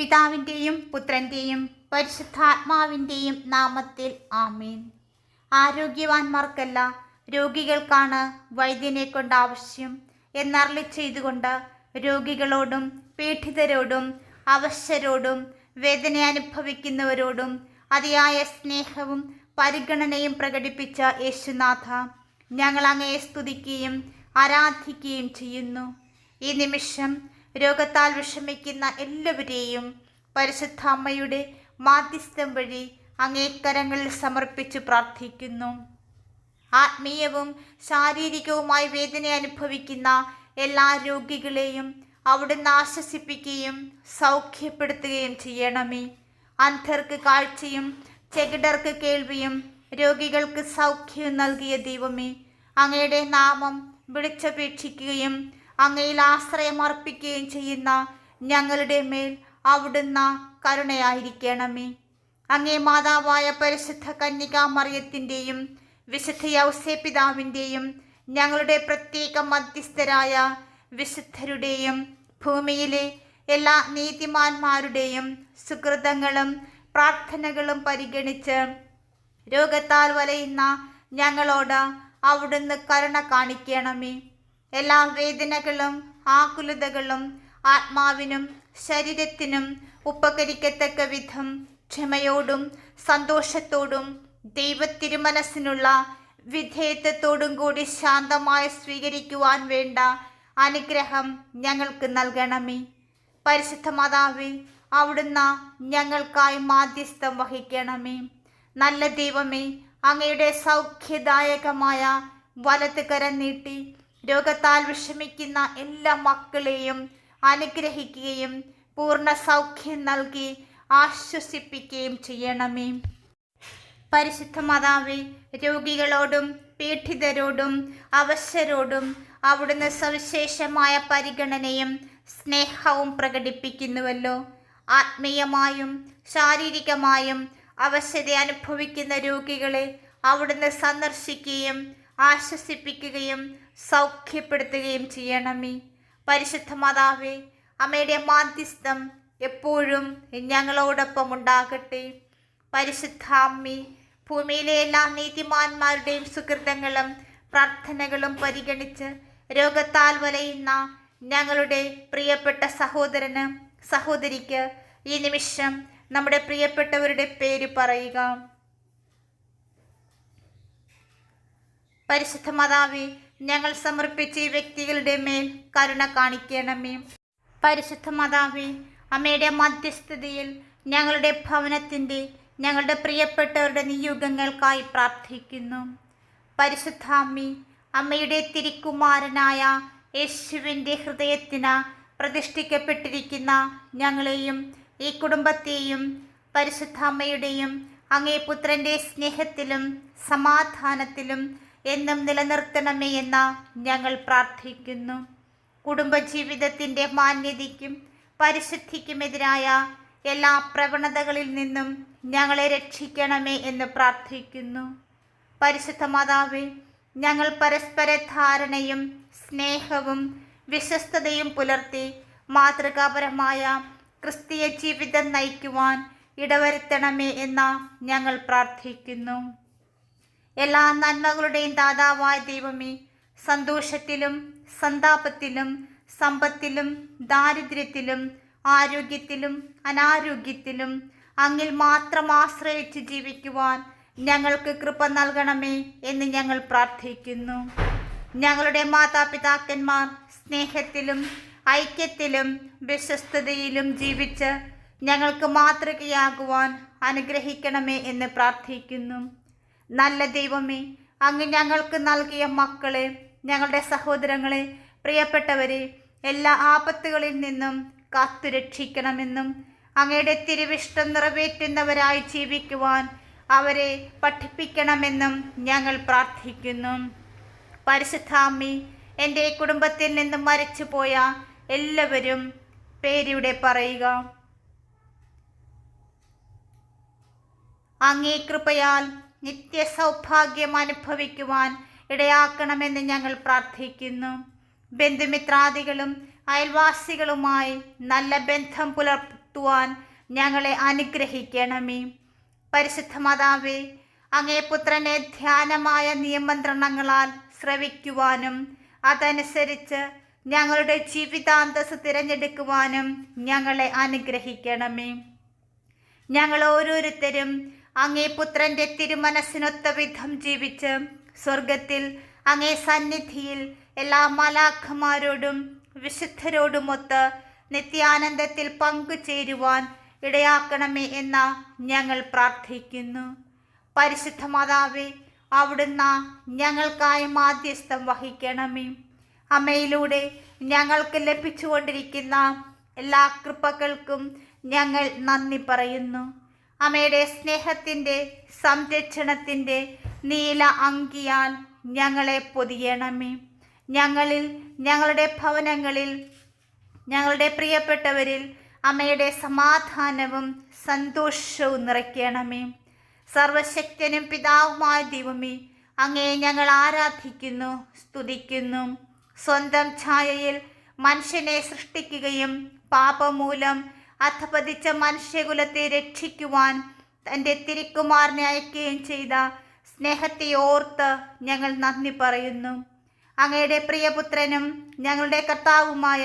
പിതാവിന്റെയും പുത്രന്റെയും പരിശുദ്ധാത്മാവിന്റെയും നാമത്തിൽ ആമീൻ. ആരോഗ്യവാന്മാർക്കല്ല രോഗികൾക്കാണ് വൈദ്യനെ കൊണ്ട് ആവശ്യം എന്നറിളി ചെയ്തുകൊണ്ട് രോഗികളോടും പീഡിതരോടും അവശരോടും വേദന അനുഭവിക്കുന്നവരോടും അതിയായ സ്നേഹവും പരിഗണനയും പ്രകടിപ്പിച്ച യേശുനാഥ ഞങ്ങൾ അങ്ങയെ സ്തുതിക്കുകയും ആരാധിക്കുകയും ചെയ്യുന്നു. ഈ നിമിഷം രോഗത്താൽ വിഷമിക്കുന്ന എല്ലാവരെയും പരിശുദ്ധ അമ്മയുടെ മാധ്യസ്ഥം വഴി അങ്ങേക്കരങ്ങളിൽ സമർപ്പിച്ച് പ്രാർത്ഥിക്കുന്നു. ആത്മീയവും ശാരീരികവുമായി വേദന അനുഭവിക്കുന്ന എല്ലാ രോഗികളെയും അവിടുന്ന് ആശ്വസിപ്പിക്കുകയും സൗഖ്യപ്പെടുത്തുകയും ചെയ്യണമേ. അന്ധർക്ക് കാഴ്ചയും ചെകിടർക്ക് കേൾവിയും രോഗികൾക്ക് സൗഖ്യവും നൽകിയ ദൈവമേ അങ്ങയുടെ നാമം വിളിച്ചപേക്ഷിക്കുകയും അങ്ങയിൽ ആശ്രയം അർപ്പിക്കുകയും ചെയ്യുന്ന ഞങ്ങളുടെ മേൽ അവിടുന്ന് കരുണയായിരിക്കണമേ. അങ്ങേ മാതാവായ പരിശുദ്ധ കന്യകാ മറിയത്തിന്റെയും വിശുദ്ധ യൗസേ പിതാവിന്റെയും ഞങ്ങളുടെ പ്രത്യേക മധ്യസ്ഥരായ വിശുദ്ധരുടെയും ഭൂമിയിലെ എല്ലാ നീതിമാന്മാരുടെയും സുഹൃതങ്ങളും പ്രാർത്ഥനകളും പരിഗണിച്ച് രോഗത്താൽ വലയുന്ന ഞങ്ങളോട് അവിടുന്ന് കരുണ കാണിക്കണമേ. എല്ലാ വേദനകളും ആകുലതകളും ആത്മാവിനും ശരീരത്തിനും ഉപകരിക്കത്തക്ക വിധം ക്ഷമയോടും സന്തോഷത്തോടും ദൈവത്തിരുമനസ്സിനുള്ള വിധേയത്വത്തോടും കൂടി ശാന്തമായി സ്വീകരിക്കുവാൻ വേണ്ട അനുഗ്രഹം ഞങ്ങൾക്ക് നൽകണമേ. പരിശുദ്ധ മാതാവേ അവിടുന്ന് ഞങ്ങൾക്കായി മാധ്യസ്ഥം വഹിക്കണമേ. നല്ല ദൈവമേ അങ്ങയുടെ സൗഖ്യദായകമായ വലത് കരം നീട്ടി രോഗത്താൽ വിഷമിക്കുന്ന എല്ലാ മക്കളെയും അനുഗ്രഹിക്കുകയും പൂർണ സൗഖ്യം നൽകി ആശ്വസിപ്പിക്കുകയും ചെയ്യണമേ. പരിശുദ്ധ മാതാവേ രോഗികളോടും പീഡിതരോടും അവശരോടും അവിടുന്ന് സവിശേഷമായ പരിഗണനയും സ്നേഹവും പ്രകടിപ്പിക്കുന്നുവല്ലോ. ആത്മീയമായും ശാരീരികമായും അവശത അനുഭവിക്കുന്ന രോഗികളെ അവിടുന്ന് സന്ദർശിക്കുകയും ആശ്വസിപ്പിക്കുകയും സൗഖ്യപ്പെടുത്തുകയും ചെയ്യണമേ. പരിശുദ്ധ മാതാവേ അമ്മയുടെ മാധ്യസ്ഥം എപ്പോഴും ഞങ്ങളോടൊപ്പം ഉണ്ടാകട്ടെ. പരിശുദ്ധ അമ്മി ഭൂമിയിലെ എല്ലാ നീതിമാന്മാരുടെയും സുഹൃതങ്ങളും പ്രാർത്ഥനകളും പരിഗണിച്ച് രോഗത്താൽ വലയുന്ന ഞങ്ങളുടെ പ്രിയപ്പെട്ട സഹോദരന് സഹോദരിക്ക് ഈ നിമിഷം നമ്മുടെ പ്രിയപ്പെട്ടവരുടെ പേര് പറയുക. പരിശുദ്ധ മാതാവി ഞങ്ങൾ സമർപ്പിച്ച ഈ വ്യക്തികളുടെ മേൽ കരുണ കാണിക്കണമേ. പരിശുദ്ധ മാതാവി അമ്മയുടെ മധ്യസ്ഥതയിൽ ഞങ്ങളുടെ ഭവനത്തിന്റെ ഞങ്ങളുടെ പ്രിയപ്പെട്ടവരുടെ നിയോഗങ്ങൾക്കായി പ്രാർത്ഥിക്കുന്നു. പരിശുദ്ധ അമ്മി അമ്മയുടെ തിരിക്കുമാരനായ യേശുവിന്റെ ഹൃദയത്തിന് പ്രതിഷ്ഠിക്കപ്പെട്ടിരിക്കുന്ന ഞങ്ങളെയും ഈ കുടുംബത്തെയും പരിശുദ്ധ അമ്മയുടെയും അങ്ങേ പുത്രന്റെ സ്നേഹത്തിലും സമാധാനത്തിലും എന്നും നിലനിർത്തണമേ എന്ന ഞങ്ങൾ പ്രാർത്ഥിക്കുന്നു. കുടുംബജീവിതത്തിന്റെ മാന്യതയ്ക്കും പരിശുദ്ധിക്കുമെതിരായ എല്ലാ പ്രവണതകളിൽ നിന്നും ഞങ്ങളെ രക്ഷിക്കണമേ എന്ന് പ്രാർത്ഥിക്കുന്നു. പരിശുദ്ധ മാതാവേ ഞങ്ങൾ പരസ്പര ധാരണയും സ്നേഹവും വിശ്വസ്തതയും പുലർത്തി മാതൃകാപരമായ ക്രിസ്തീയ ജീവിതം നയിക്കുവാൻ ഇടവരുത്തണമേ എന്ന ഞങ്ങൾ പ്രാർത്ഥിക്കുന്നു. എല്ലാ നന്മകളുടെയും ദാതാവായ ദൈവമേ സന്തോഷത്തിലും സന്താപത്തിലും സമ്പത്തിലും ദാരിദ്ര്യത്തിലും ആരോഗ്യത്തിലും അനാരോഗ്യത്തിലും അങ്ങിൽ മാത്രം ആശ്രയിച്ച് ജീവിക്കുവാൻ ഞങ്ങൾക്ക് കൃപ നൽകണമേ എന്ന് ഞങ്ങൾ പ്രാർത്ഥിക്കുന്നു. ഞങ്ങളുടെ മാതാപിതാക്കന്മാർ സ്നേഹത്തിലും ഐക്യത്തിലും വിശ്വസ്തതയിലും ജീവിച്ച് ഞങ്ങൾക്ക് മാതൃകയാകുവാൻ അനുഗ്രഹിക്കണമേ എന്ന് പ്രാർത്ഥിക്കുന്നു. നല്ല ദൈവമേ അങ്ങ് ഞങ്ങൾക്ക് നൽകിയ മക്കളെ ഞങ്ങളുടെ സഹോദരങ്ങളെ പ്രിയപ്പെട്ടവരെ എല്ലാ ആപത്തുകളിൽ നിന്നും കാത്തുരക്ഷിക്കണമെന്നും അങ്ങയുടെ തിരുവിഷ്ടം നിറവേറ്റുന്നവരായി ജീവിക്കുവാൻ അവരെ പഠിപ്പിക്കണമെന്നും ഞങ്ങൾ പ്രാർത്ഥിക്കുന്നു. പരിശുദ്ധാമ്മി എന്റെ കുടുംബത്തിൽ നിന്നും മരിച്ചുപോയ എല്ലാവരും പേരിവിടെ പറയുക. അങ്ങേ കൃപയാൽ നിത്യ സൗഭാഗ്യം അനുഭവിക്കുവാൻ ഇടയാക്കണമെന്ന് ഞങ്ങൾ പ്രാർത്ഥിക്കുന്നു. ബന്ധുമിത്രാദികളും അയൽവാസികളുമായി നല്ല ബന്ധം പുലർത്തുവാൻ ഞങ്ങളെ അനുഗ്രഹിക്കണമേ. പരിശുദ്ധ മാതാവേ അങ്ങേ പുത്രനെ ധ്യാനമായ നിയമന്ത്രണങ്ങളാൽ ശ്രവിക്കുവാനും അതനുസരിച്ച് ഞങ്ങളുടെ ജീവിതാന്തസ് തിരഞ്ഞെടുക്കുവാനും ഞങ്ങളെ അനുഗ്രഹിക്കണമേ. ഞങ്ങൾ ഓരോരുത്തരും അങ്ങേ പുത്രന്റെ തിരുമനസ്സിനൊത്ത വിധം ജീവിച്ച് സ്വർഗത്തിൽ അങ്ങേ സന്നിധിയിൽ എല്ലാ മലാഖമാരോടും വിശുദ്ധരോടുമൊത്ത് നിത്യാനന്ദത്തിൽ പങ്കുചേരുവാൻ ഇടയാക്കണമേ എന്ന ഞങ്ങൾ പ്രാർത്ഥിക്കുന്നു. പരിശുദ്ധ മാതാവേ അവിടുന്ന് ഞങ്ങൾക്കായി മാധ്യസ്ഥം വഹിക്കണമേ. അമ്മയിലൂടെ ഞങ്ങൾക്ക് ലഭിച്ചുകൊണ്ടിരിക്കുന്ന എല്ലാ കൃപകൾക്കും ഞങ്ങൾ നന്ദി പറയുന്നു. അമ്മയുടെ സ്നേഹത്തിന്റെ സംരക്ഷണത്തിന്റെ നീല അങ്കിയാൽ ഞങ്ങളെ പൊതിയണമേ. ഞങ്ങളിൽ ഞങ്ങളുടെ ഭവനങ്ങളിൽ ഞങ്ങളുടെ പ്രിയപ്പെട്ടവരിൽ അമ്മയുടെ സമാധാനവും സന്തോഷവും നിറയ്ക്കണമേ. സർവശക്തനും പിതാവുമായ ദൈവമേ അങ്ങേ ഞങ്ങൾ ആരാധിക്കുന്നു സ്തുതിക്കുന്നു. സ്വന്തം ഛായയിൽ മനുഷ്യനെ സൃഷ്ടിക്കുകയും പാപമൂലം അധപതിച്ച മനുഷ്യകുലത്തെ രക്ഷിക്കുവാൻ തന്റെ തിരിക്കുമാറിനെ അയക്കുകയും ചെയ്ത സ്നേഹത്തെ ഓർത്ത് ഞങ്ങൾ നന്ദി പറയുന്നു. അങ്ങയുടെ പ്രിയപുത്രനും ഞങ്ങളുടെ കർത്താവുമായ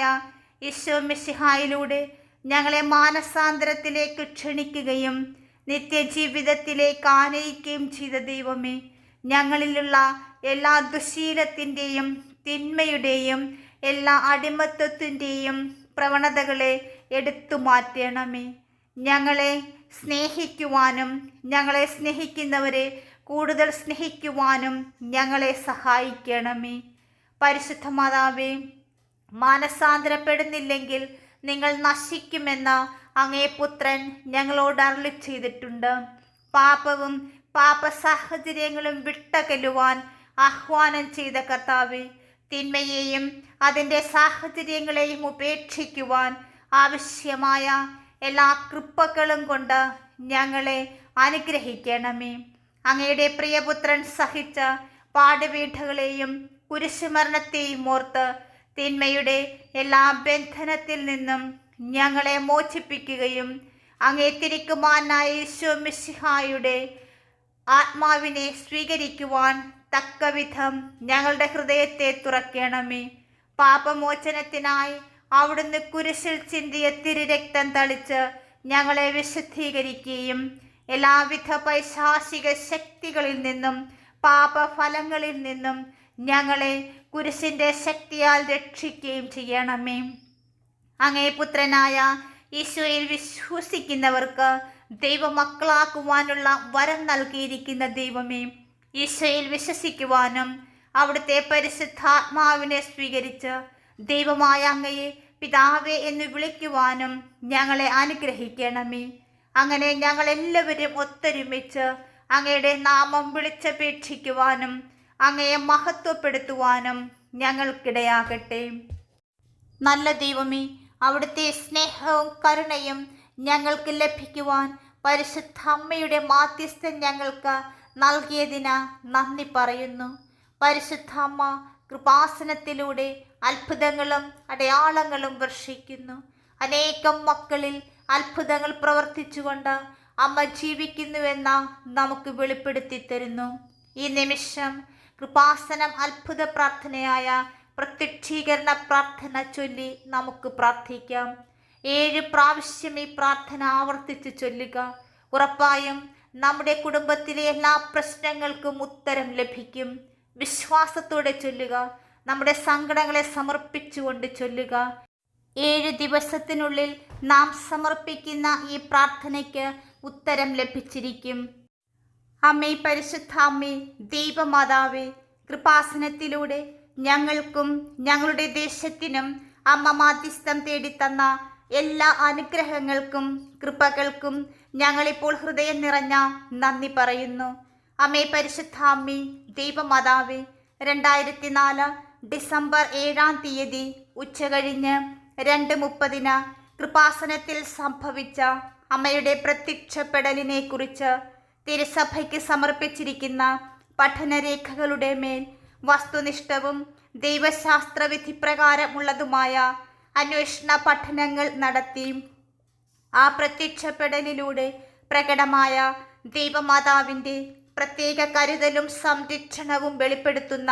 ഈശോ മിഷിഹായിലൂടെ ഞങ്ങളെ മാനസാന്തരത്തിലേക്ക് ക്ഷണിക്കുകയും നിത്യജീവിതത്തിലേക്ക് ആനയിക്കുകയും ചെയ്ത ദൈവമേ ഞങ്ങളിലുള്ള എല്ലാ ദുശീലത്തിന്റെയും തിന്മയുടെയും എല്ലാ അടിമത്വത്തിന്റെയും പ്രവണതകളെ എടുത്തു മാറ്റണമേ. ഞങ്ങളെ സ്നേഹിക്കുവാനും ഞങ്ങളെ സ്നേഹിക്കുന്നവരെ കൂടുതൽ സ്നേഹിക്കുവാനും ഞങ്ങളെ സഹായിക്കണമേ. പരിശുദ്ധ മാതാവേ മാനസാന്തരപ്പെടുന്നില്ലെങ്കിൽ നിങ്ങൾ നശിക്കുമെന്ന അങ്ങേ പുത്രൻ ഞങ്ങളോട് അരളി ചെയ്തിട്ടുണ്ട്. പാപവും പാപ സാഹചര്യങ്ങളും വിട്ടകലുവാൻ ആഹ്വാനം ചെയ്ത കർത്താവ് തിന്മയെയും അതിന്റെ സാഹചര്യങ്ങളെയും ഉപേക്ഷിക്കുവാൻ ആവശ്യമായ എല്ലാ കൃപ്പകളും കൊണ്ട് ഞങ്ങളെ അനുഗ്രഹിക്കണമേ. അങ്ങയുടെ പ്രിയപുത്രൻ സഹിച്ച പാടുവീഠകളെയും കുരിശുമരണത്തെയും ഓർത്ത് തിന്മയുടെ എല്ലാ ബന്ധനത്തിൽ നിന്നും ഞങ്ങളെ മോചിപ്പിക്കുകയും അങ്ങേ തിരിക്കുമാനായ യേശു മിശിഹായുടെ ആത്മാവിനെ സ്വീകരിക്കുവാൻ തക്കവിധം ഞങ്ങളുടെ ഹൃദയത്തെ തുറക്കണമേ. പാപമോചനത്തിനായി അവിടുന്ന് കുരിശിൽ ചിന്തിയ തിരുരക്തം തളിച്ച് ഞങ്ങളെ വിശുദ്ധീകരിക്കുകയും എല്ലാവിധ പൈശാസിക ശക്തികളിൽ നിന്നും പാപഫലങ്ങളിൽ നിന്നും ഞങ്ങളെ കുരിശിന്റെ ശക്തിയാൽ രക്ഷിക്കുകയും ചെയ്യണമേ. അങ്ങേ പുത്രനായ ഈശോയിൽ വിശ്വസിക്കുന്നവർക്ക് ദൈവമക്കളാക്കുവാനുള്ള വരം നൽകിയിരിക്കുന്ന ദൈവമേ ഈശോയിൽ വിശ്വസിക്കുവാനും അവിടുത്തെ പരിശുദ്ധാത്മാവിനെ സ്വീകരിച്ച് ദൈവമായ അങ്ങയെ പിതാവേ എന്ന് വിളിക്കുവാനും ഞങ്ങളെ അനുഗ്രഹിക്കണമേ. അങ്ങനെ ഞങ്ങളെല്ലാവരും ഒത്തൊരുമിച്ച് അങ്ങയുടെ നാമം വിളിച്ചപേക്ഷിക്കുവാനും അങ്ങയെ മഹത്വപ്പെടുത്തുവാനും ഞങ്ങൾക്കിടയാകട്ടെ. നല്ല ദൈവമേ അവിടുത്തെ സ്നേഹവും കരുണയും ഞങ്ങൾക്ക് ലഭിക്കുവാൻ പരിശുദ്ധ അമ്മയുടെ മാധ്യസ്ഥം ഞങ്ങൾക്ക് നൽകിയതിന് നന്ദി പറയുന്നു. പരിശുദ്ധ അമ്മ കൃപാസനത്തിലൂടെ അത്ഭുതങ്ങളും അടയാളങ്ങളും വർഷിക്കുന്നു. അനേകം മക്കളിൽ അത്ഭുതങ്ങൾ പ്രവർത്തിച്ചുകൊണ്ട് അമ്മ ജീവിക്കുന്നുവെന്ന നമുക്ക് വെളിപ്പെടുത്തി തരുന്നു. ഈ നിമിഷം കൃപാസനം അത്ഭുത പ്രാർത്ഥനയായ പ്രത്യക്ഷീകരണ പ്രാർത്ഥന ചൊല്ലി നമുക്ക് പ്രാർത്ഥിക്കാം. ഏഴ് പ്രാവശ്യം ഈ പ്രാർത്ഥന ആവർത്തിച്ച് ചൊല്ലുക. ഉറപ്പായും നമ്മുടെ കുടുംബത്തിലെ എല്ലാ പ്രശ്നങ്ങൾക്കും ഉത്തരം ലഭിക്കും. വിശ്വാസത്തോടെ ചൊല്ലുക. നമ്മുടെ സങ്കടങ്ങളെ സമർപ്പിച്ചുകൊണ്ട് ചൊല്ലുക. ഏഴ് ദിവസത്തിനുള്ളിൽ നാം സമർപ്പിക്കുന്ന ഈ പ്രാർത്ഥനയ്ക്ക് ഉത്തരം ലഭിച്ചിരിക്കും. അമ്മേ പരിശുദ്ധ അമ്മേ ദൈവമാതാവേ കൃപാസനത്തിലൂടെ ഞങ്ങൾക്കും ഞങ്ങളുടെ ദേശത്തിനും അമ്മ മാധ്യസ്ഥം തേടിത്തന്ന എല്ലാ അനുഗ്രഹങ്ങൾക്കും കൃപകൾക്കും ഞങ്ങളിപ്പോൾ ഹൃദയം നിറഞ്ഞ നന്ദി പറയുന്നു. അമ്മേ പരിശുദ്ധ അമ്മേ ദൈവമാതാവേ രണ്ടായിരത്തി നാല് ഡിസംബർ ഏഴാം തീയതി ഉച്ചകഴിഞ്ഞ് രണ്ട് മുപ്പതിന് കൃപാസനത്തിൽ സംഭവിച്ച അമ്മയുടെ പ്രത്യക്ഷപ്പെടലിനെ കുറിച്ച് തിരുസഭയ്ക്ക് സമർപ്പിച്ചിരിക്കുന്ന പഠനരേഖകളുടെ മേൽ വസ്തുനിഷ്ഠവും ദൈവശാസ്ത്രവിധി പ്രകാരമുള്ളതുമായ അന്വേഷണ പഠനങ്ങൾ നടത്തി ആ പ്രത്യക്ഷപ്പെടലിലൂടെ പ്രകടമായ ദൈവമാതാവിന്റെ പ്രത്യേക കരുതലും സംരക്ഷണവും വെളിപ്പെടുത്തുന്ന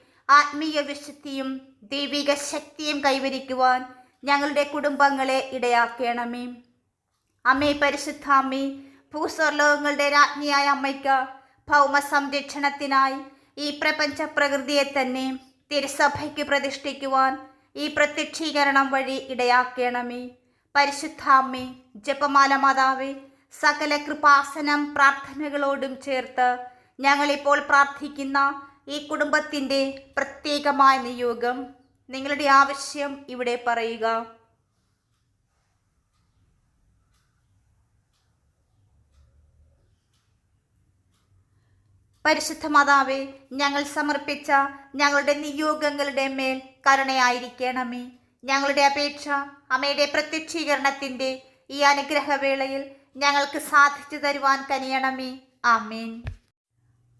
ആത്മീയ വിശുദ്ധിയും ദൈവിക ശക്തിയും കൈവരിക്കുവാൻ ഞങ്ങളുടെ കുടുംബങ്ങളെ ഇടയാക്കണമേ. അമ്മേ പരിശുദ്ധാമ്മേ ഭൂസ്വർലോകങ്ങളുടെ രാജ്ഞിയായ അമ്മയ്ക്ക് ഭൗമ സംരക്ഷണത്തിനായി ഈ പ്രപഞ്ച പ്രകൃതിയെ തന്നെ തിരുസഭയ്ക്ക് പ്രതിഷ്ഠിക്കുവാൻ ഈ പ്രത്യക്ഷീകരണം വഴി ഇടയാക്കണമേ. പരിശുദ്ധാമ്മേ ജപമാല മാതാവേ സകല കൃപാസനം പ്രാർത്ഥനകളോടും ചേർത്ത് ഞങ്ങളിപ്പോൾ പ്രാർത്ഥിക്കുന്ന ഈ കുടുംബത്തിന്റെ പ്രത്യേകമായ നിയോഗം നിങ്ങളുടെ ആവശ്യം ഇവിടെ പറയുക. പരിശുദ്ധ മാതാവേ ഞങ്ങൾ സമർപ്പിച്ച ഞങ്ങളുടെ നിയോഗങ്ങളുടെ മേൽ കരുണയായിരിക്കണമേ. ഞങ്ങളുടെ അപേക്ഷ അമ്മയുടെ പ്രത്യക്ഷീകരണത്തിന്റെ ഈ അനുഗ്രഹവേളയിൽ ഞങ്ങൾക്ക് സാധിച്ചു തരുവാൻ കനിയണമേ. ആമേൻ.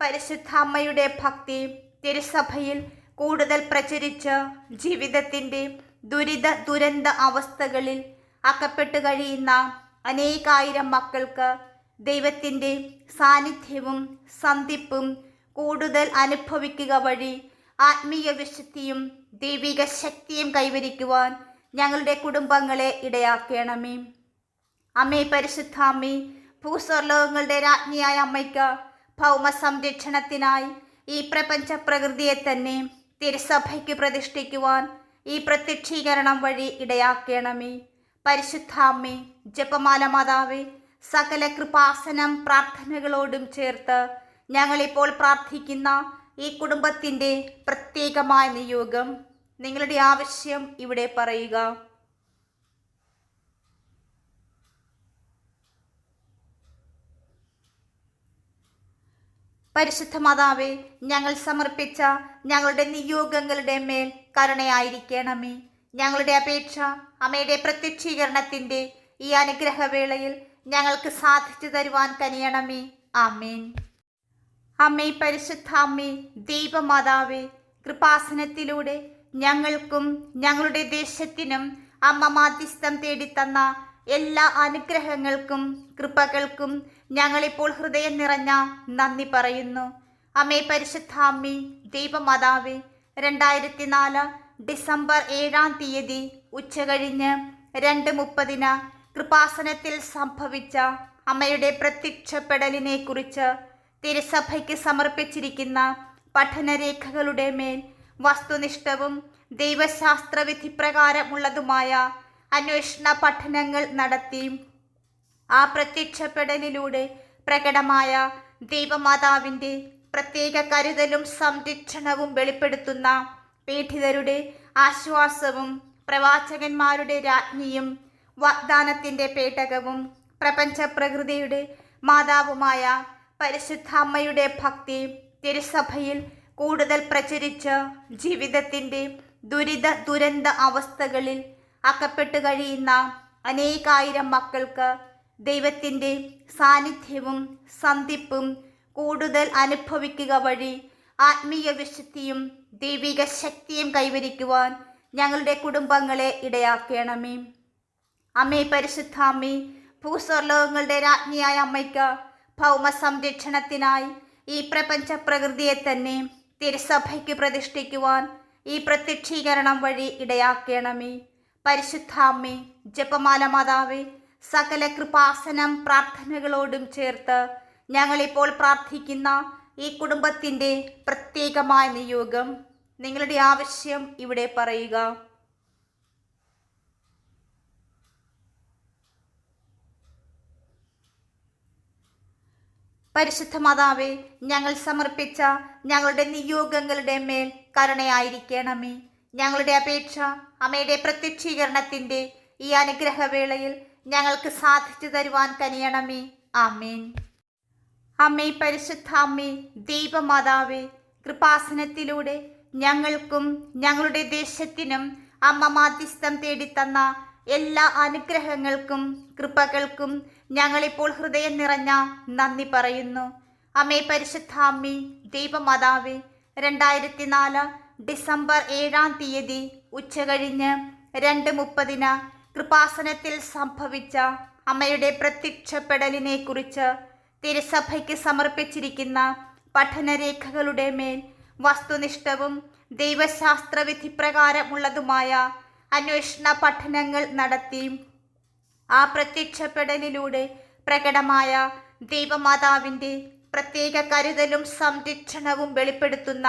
പരിശുദ്ധ അമ്മയുടെ ഭക്തി തിരുസഭയിൽ കൂടുതൽ പ്രചരിച്ച് ജീവിതത്തിന്റെ ദുരിത ദുരന്ത അവസ്ഥകളിൽ അകപ്പെട്ടു കഴിയുന്ന അനേകായിരം മക്കൾക്ക് ദൈവത്തിന്റെ സാന്നിധ്യവും സന്ധിപ്പും കൂടുതൽ അനുഭവിക്കുക വഴി ആത്മീയ വിശുദ്ധിയും ദൈവിക ശക്തിയും കൈവരിക്കുവാൻ ഞങ്ങളുടെ കുടുംബങ്ങളെ ഇടയാക്കണമേ. അമ്മേ പരിശുദ്ധാമ്മേ ഭൂസ്വർലോകങ്ങളുടെ രാജ്ഞിയായ അമ്മയ്ക്ക് ഭൗമ സംരക്ഷണത്തിനായി ഈ പ്രപഞ്ച പ്രകൃതിയെ തന്നെ തിരുസഭയ്ക്ക് പ്രതിഷ്ഠിക്കുവാൻ ഈ പ്രത്യക്ഷീകരണം വഴി ഇടയാക്കണമേ. പരിശുദ്ധാമ്മേ ജപമാല മാതാവേ സകല കൃപാസനം പ്രാർത്ഥനകളോടും ചേർത്ത് ഞങ്ങളിപ്പോൾ പ്രാർത്ഥിക്കുന്ന ഈ കുടുംബത്തിന്റെ പ്രത്യേകമായ നിയോഗം നിങ്ങളുടെ ആവശ്യം ഇവിടെ പറയുക. പരിശുദ്ധ മാതാവെ ഞങ്ങൾ സമർപ്പിച്ച ഞങ്ങളുടെ നിയോഗങ്ങളുടെ മേൽ കരുണയായിരിക്കണമേ. ഞങ്ങളുടെ അപേക്ഷ അമ്മയുടെ പ്രത്യക്ഷീകരണത്തിന്റെ ഈ അനുഗ്രഹവേളയിൽ ഞങ്ങൾക്ക് സാധിച്ചു തരുവാൻ കനിയണമേ. ആമേൻ. അമ്മേ പരിശുദ്ധ അമ്മേ ദൈവമാതാവേ കൃപാസനത്തിലൂടെ ഞങ്ങൾക്കും ഞങ്ങളുടെ ദേശത്തിനും അമ്മ മാധ്യസ്ഥം തേടിത്തന്ന എല്ലാ അനുഗ്രഹങ്ങൾക്കും കൃപകൾക്കും ഞങ്ങളിപ്പോൾ ഹൃദയം നിറഞ്ഞ നന്ദി പറയുന്നു. അമ്മേ പരിശുദ്ധ ദൈവമാതാവ് രണ്ടായിരത്തി നാല് ഡിസംബർ ഏഴാം തീയതി ഉച്ചകഴിഞ്ഞ് രണ്ട് മുപ്പതിന് കൃപാസനത്തിൽ സംഭവിച്ച അമ്മയുടെ പ്രത്യക്ഷപ്പെടലിനെ കുറിച്ച് തിരുസഭയ്ക്ക് സമർപ്പിച്ചിരിക്കുന്ന പഠനരേഖകളുടെ മേൽ വസ്തുനിഷ്ഠവും ദൈവശാസ്ത്രവിധി പ്രകാരമുള്ളതുമായ അന്വേഷണ പഠനങ്ങൾ നടത്തി ആ പ്രത്യക്ഷപ്പെടലിലൂടെ പ്രകടമായ ദൈവമാതാവിന്റെ പ്രത്യേക കരുതലും സംരക്ഷണവും വെളിപ്പെടുത്തുന്ന പീഡിതരുടെ ആശ്വാസവും പ്രവാചകന്മാരുടെ രാജ്ഞിയും വാഗ്ദാനത്തിന്റെ പേടകവും പ്രപഞ്ച പ്രകൃതിയുടെ മാതാവുമായ പരിശുദ്ധാമ്മയുടെ ഭക്തി തിരുസഭയിൽ കൂടുതൽ പ്രചരിച്ച ജീവിതത്തിന്റെ ദുരിത ദുരന്ത അവസ്ഥകളിൽ അകപ്പെട്ടു കഴിയുന്ന അനേകായിരം മക്കൾക്ക് ദൈവത്തിന്റെ സാന്നിധ്യവും സന്ധിപ്പും കൂടുതൽ അനുഭവിക്കുക വഴി ആത്മീയ വിശുദ്ധിയും ദൈവിക ശക്തിയും കൈവരിക്കുവാൻ ഞങ്ങളുടെ കുടുംബങ്ങളെ ഇടയാക്കണമേ. അമ്മേ പരിശുദ്ധാമ്മേ ഭൂസ്വർലോകങ്ങളുടെ രാജ്ഞിയായ അമ്മയ്ക്ക് ഭൗമ സംരക്ഷണത്തിനായി ഈ പ്രപഞ്ച പ്രകൃതിയെ തന്നെ തിരുസഭയ്ക്ക് പ്രതിഷ്ഠിക്കുവാൻ ഈ പ്രത്യക്ഷീകരണം വഴി ഇടയാക്കണമേ. പരിശുദ്ധാമ്മേ ജപമാല മാതാവേ സകല കൃപാസനം പ്രാർത്ഥനകളോടും ചേർത്ത് ഞങ്ങളിപ്പോൾ പ്രാർത്ഥിക്കുന്ന ഈ കുടുംബത്തിന്റെ പ്രത്യേകമായ നിയോഗം നിങ്ങളുടെ ആവശ്യം ഇവിടെ പറയുക. പരിശുദ്ധ മാതാവേ ഞങ്ങൾ സമർപ്പിച്ച ഞങ്ങളുടെ നിയോഗങ്ങളുടെ മേൽ കരുണയായിരിക്കണമേ. ഞങ്ങളുടെ അപേക്ഷ അമ്മയുടെ പ്രത്യക്ഷീകരണത്തിന്റെ ഈ അനുഗ്രഹവേളയിൽ ഞങ്ങൾക്ക് സാധിച്ചു തരുവാൻ കനിയണമേ. ആമേൻ. അമ്മേ പരിശുദ്ധ അമ്മേ ദൈവമാതാവേ കൃപാസനത്തിലൂടെ ഞങ്ങൾക്കും ഞങ്ങളുടെ ദേശത്തിനും അമ്മ മാധ്യസ്ഥം തേടിത്തന്ന എല്ലാ അനുഗ്രഹങ്ങൾക്കും കൃപകൾക്കും ഞങ്ങളിപ്പോൾ ഹൃദയം നിറഞ്ഞ നന്ദി പറയുന്നു. അമ്മേ പരിശുദ്ധ അമ്മേ ദൈവമാതാവേ രണ്ടായിരത്തി നാല് ഡിസംബർ ഏഴാം തീയതി ഉച്ചകഴിഞ്ഞ് രണ്ട് മുപ്പതിന് കൃപാസനത്തിൽ സംഭവിച്ച അമ്മയുടെ പ്രത്യക്ഷപ്പെടലിനെ കുറിച്ച് തിരുസഭയ്ക്ക് സമർപ്പിച്ചിരിക്കുന്ന പഠനരേഖകളുടെ മേൽ വസ്തുനിഷ്ഠവും ദൈവശാസ്ത്രവിധി വിധിപ്രകാരമുള്ളതുമായ അന്വേഷണ പഠനങ്ങൾ നടത്തി ആ പ്രത്യക്ഷപ്പെടലിലൂടെ പ്രകടമായ ദൈവമാതാവിന്റെ പ്രത്യേക കരുതലും സംരക്ഷണവും വെളിപ്പെടുത്തുന്ന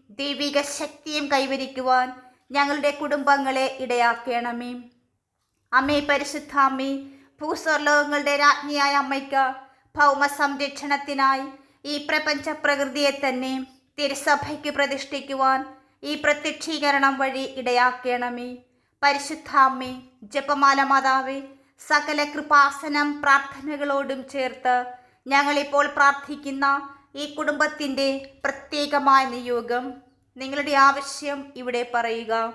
ദൈവിക ശക്തിയും കൈവരിക്കുവാൻ ഞങ്ങളുടെ കുടുംബങ്ങളെ ഇടയാക്കണമേ. അമ്മേ പരിശുദ്ധ അമ്മേ ഭൂസ്വർലോകങ്ങളുടെ രാജ്ഞിയായ അമ്മയ്ക്ക് ഭൗമ സംരക്ഷണത്തിനായി ഈ പ്രപഞ്ച പ്രകൃതിയെ തന്നെ തിരുസഭയ്ക്ക് പ്രതിഷ്ഠിക്കുവാൻ ഈ പ്രത്യക്ഷീകരണം വഴി ഇടയാക്കണമേ. പരിശുദ്ധ അമ്മേ ജപമാല മാതാവേ സകല കൃപാസനം പ്രാർത്ഥനകളോടും ചേർത്ത് ഞങ്ങളിപ്പോൾ പ്രാർത്ഥിക്കുന്ന ഈ കുടുംബത്തിന്റെ പ്രത്യേകമായ നിയോഗം നിങ്ങളുടെ ആവശ്യം ഇവിടെ പറയുക.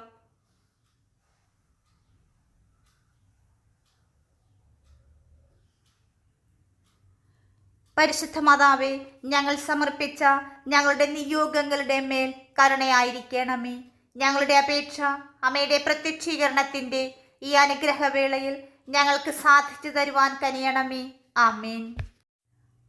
പരിശുദ്ധ മാതാവെ ഞങ്ങൾ സമർപ്പിച്ച ഞങ്ങളുടെ നിയോഗങ്ങളുടെ മേൽ കരുണയായിരിക്കണമേ. ഞങ്ങളുടെ അപേക്ഷ അമ്മയുടെ പ്രത്യക്ഷീകരണത്തിന്റെ ഈ അനുഗ്രഹവേളയിൽ ഞങ്ങൾക്ക് സാധിച്ചു തരുവാൻ കനിയണമേ. ആമേൻ.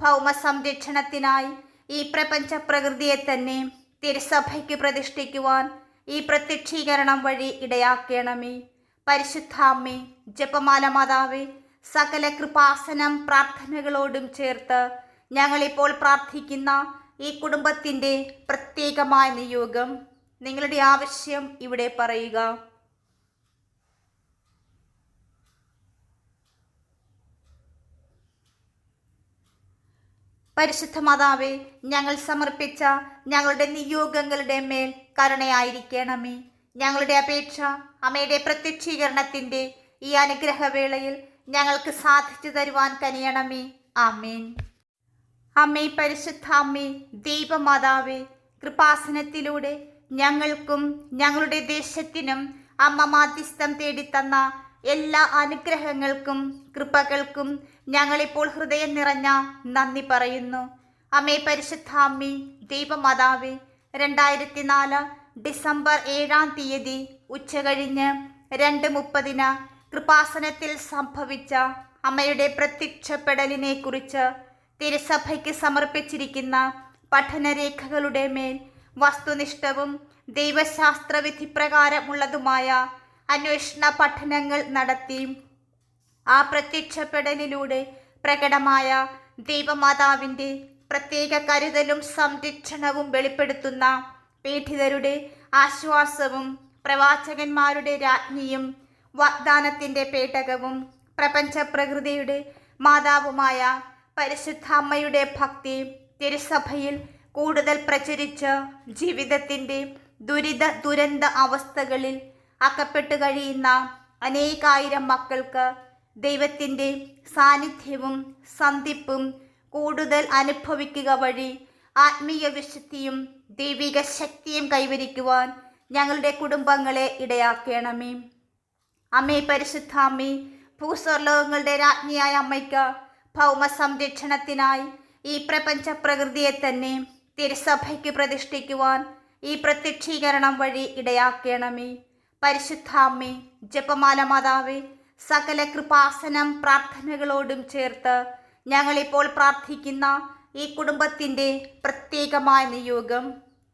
ഭൗമ സംരക്ഷണത്തിനായി ഈ പ്രപഞ്ച പ്രകൃതിയെ തന്നെ തിരുസഭയ്ക്ക് പ്രതിഷ്ഠിക്കുവാൻ ഈ പ്രത്യക്ഷീകരണം വഴി ഇടയാക്കണമേ. പരിശുദ്ധാമ്മേ ജപമാല മാതാവേ സകല കൃപാസനം പ്രാർത്ഥനകളോടും ചേർത്ത് ഞങ്ങളിപ്പോൾ പ്രാർത്ഥിക്കുന്ന ഈ കുടുംബത്തിന്റെ പ്രത്യേകമായ നിയോഗം നിങ്ങളുടെ ആവശ്യം ഇവിടെ പറയുക. പരിശുദ്ധ മാതാവേ ഞങ്ങൾ സമർപ്പിച്ച ഞങ്ങളുടെ നിയോഗങ്ങളുടെ മേൽ കരുണയായിരിക്കണമേ. ഞങ്ങളുടെ അപേക്ഷ അമ്മയുടെ പ്രത്യക്ഷീകരണത്തിന്റെ ഈ അനുഗ്രഹവേളയിൽ ഞങ്ങൾക്ക് സാധിച്ചു തരുവാൻ കനിയണമേ. ആമേൻ. അമ്മേ പരിശുദ്ധ അമ്മേ ദൈവമാതാവേ കൃപാസനത്തിലൂടെ ഞങ്ങൾക്കും ഞങ്ങളുടെ ദേശത്തിനും അമ്മ മാധ്യസ്ഥം തേടിത്തന്ന എല്ലാ അനുഗ്രഹങ്ങൾക്കും കൃപകൾക്കും ഞങ്ങളിപ്പോൾ ഹൃദയം നിറഞ്ഞ നന്ദി പറയുന്നു. അമ്മേ പരിശുദ്ധ ദൈവമാതാവി ദൈവമാതാവേ രണ്ടായിരത്തി നാല് ഡിസംബർ ഏഴാം തീയതി ഉച്ചകഴിഞ്ഞ് രണ്ട് മുപ്പതിന് കൃപാസനത്തിൽ സംഭവിച്ച അമ്മയുടെ പ്രത്യക്ഷപ്പെടലിനെ കുറിച്ച് തിരുസഭയ്ക്ക് സമർപ്പിച്ചിരിക്കുന്ന പഠനരേഖകളുടെ മേൽ വസ്തുനിഷ്ഠവും ദൈവശാസ്ത്രവിധി പ്രകാരമുള്ളതുമായ അന്വേഷണ പഠനങ്ങൾ നടത്തി. ആ പ്രത്യക്ഷപ്പെടലിലൂടെ പ്രകടമായ ദൈവമാതാവിന്റെ പ്രത്യേക കരുതലും സംരക്ഷണവും വെളിപ്പെടുത്തുന്ന പീഠിതരുടെ ആശ്വാസവും പ്രവാചകന്മാരുടെ രാജ്ഞിയും വാഗ്ദാനത്തിന്റെ പേടകവും പ്രപഞ്ച പ്രകൃതിയുടെ മാതാവുമായ പരിശുദ്ധാമ്മയുടെ ഭക്തി തിരുസഭയിൽ കൂടുതൽ പ്രചരിച്ച ജീവിതത്തിന്റെ ദുരിത ദുരന്ത അവസ്ഥകളിൽ അകപ്പെട്ടു കഴിയുന്ന അനേകായിരം മക്കൾക്ക് ദൈവത്തിന്റെ സാന്നിധ്യവും സന്ധിപ്പും കൂടുതൽ അനുഭവിക്കുക വഴി ആത്മീയ വിശുദ്ധിയും ദൈവിക ശക്തിയും കൈവരിക്കുവാൻ ഞങ്ങളുടെ കുടുംബങ്ങളെ ഇടയാക്കണമേ. അമ്മേ പരിശുദ്ധ അമ്മേ ഭൂസ്വർലോകങ്ങളുടെ രാജ്ഞിയായ അമ്മയ്ക്ക് ഭൗമ സംരക്ഷണത്തിനായി ഈ പ്രപഞ്ച പ്രകൃതിയെ തന്നെ തിരുസഭയ്ക്ക് പ്രതിഷ്ഠിക്കുവാൻ ഈ പ്രത്യക്ഷീകരണം വഴി ഇടയാക്കണമേ. പരിശുദ്ധ അമ്മേ ജപമാല മാതാവേ സകല കൃപാസനം പ്രാർത്ഥനകളോടും ചേർത്ത് ഞങ്ങളിപ്പോൾ പ്രാർത്ഥിക്കുന്ന ഈ കുടുംബത്തിന്റെ പ്രത്യേകമായ നിയോഗം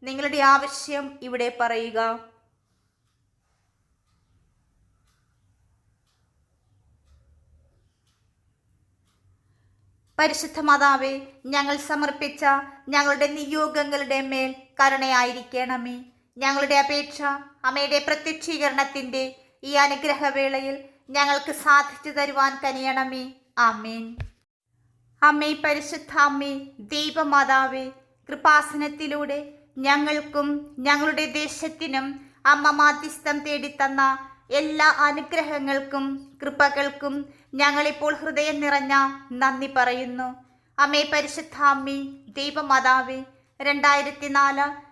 നിങ്ങളുടെ ആവശ്യം ഇവിടെ പറയുക. പരിശുദ്ധ മാതാവേ ഞങ്ങൾ സമർപ്പിച്ച ഞങ്ങളുടെ നിയോഗങ്ങളുടെ മേൽ കരുണയായിരിക്കണമേ. ഞങ്ങളുടെ അപേക്ഷ അമ്മയുടെ പ്രത്യക്ഷീകരണത്തിന്റെ ഈ അനുഗ്രഹവേളയിൽ ഞങ്ങൾക്ക് സാധിച്ചു തരുവാൻ കനിയണമേ. ആമേൻ. അമ്മേ പരിശുദ്ധ അമ്മേ ദൈവമാതാവേ കൃപാസനത്തിലൂടെ ഞങ്ങൾക്കും ഞങ്ങളുടെ ദേശത്തിനും അമ്മ മാധ്യസ്ഥം തേടിത്തന്ന എല്ലാ അനുഗ്രഹങ്ങൾക്കും കൃപകൾക്കും ഞങ്ങളിപ്പോൾ ഹൃദയം നിറഞ്ഞ നന്ദി പറയുന്നു. അമ്മേ പരിശുദ്ധ അമ്മേ ദൈവമാതാവേ രണ്ടായിരത്തി നാല്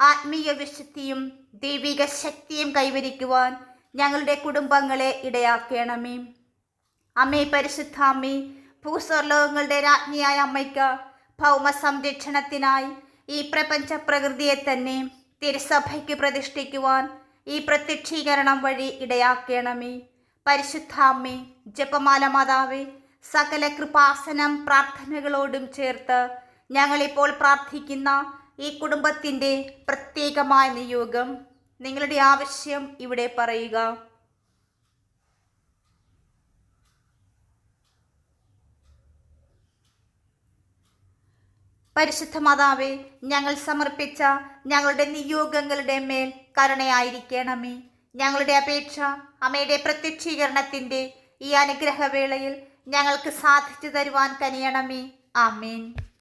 ആത്മീയ വിശുദ്ധിയും ദൈവിക ശക്തിയും കൈവരിക്കുവാൻ ഞങ്ങളുടെ കുടുംബങ്ങളെ ഇടയാക്കണമേ. അമ്മേ പരിശുദ്ധാമ്മേ ഭൂസ്വർലോകങ്ങളുടെ രാജ്ഞിയായ അമ്മയ്ക്ക് ഭൗമ സംരക്ഷണത്തിനായി ഈ പ്രപഞ്ച പ്രകൃതിയെ തന്നെ തിരുസഭയ്ക്ക് പ്രതിഷ്ഠിക്കുവാൻ ഈ പ്രത്യക്ഷീകരണം വഴി ഇടയാക്കണമേ. പരിശുദ്ധ അമ്മേ ജപമാല മാതാവേ സകല കൃപാസനം പ്രാർത്ഥനകളോടും ചേർത്ത് ഞങ്ങളിപ്പോൾ പ്രാർത്ഥിക്കുന്ന ഈ കുടുംബത്തിന്റെ പ്രത്യേകമായ നിയോഗം നിങ്ങളുടെ ആവശ്യം ഇവിടെ പറയുക. പരിശുദ്ധ മാതാവേ ഞങ്ങൾ സമർപ്പിച്ച ഞങ്ങളുടെ നിയോഗങ്ങളുടെ മേൽ കരുണയായിരിക്കണമേ. ഞങ്ങളുടെ അപേക്ഷ അമ്മയുടെ പ്രത്യക്ഷീകരണത്തിന്റെ ഈ അനുഗ്രഹവേളയിൽ ഞങ്ങൾക്ക് സാധിച്ചു തരുവാൻ കനിയണമേ. ആമേൻ.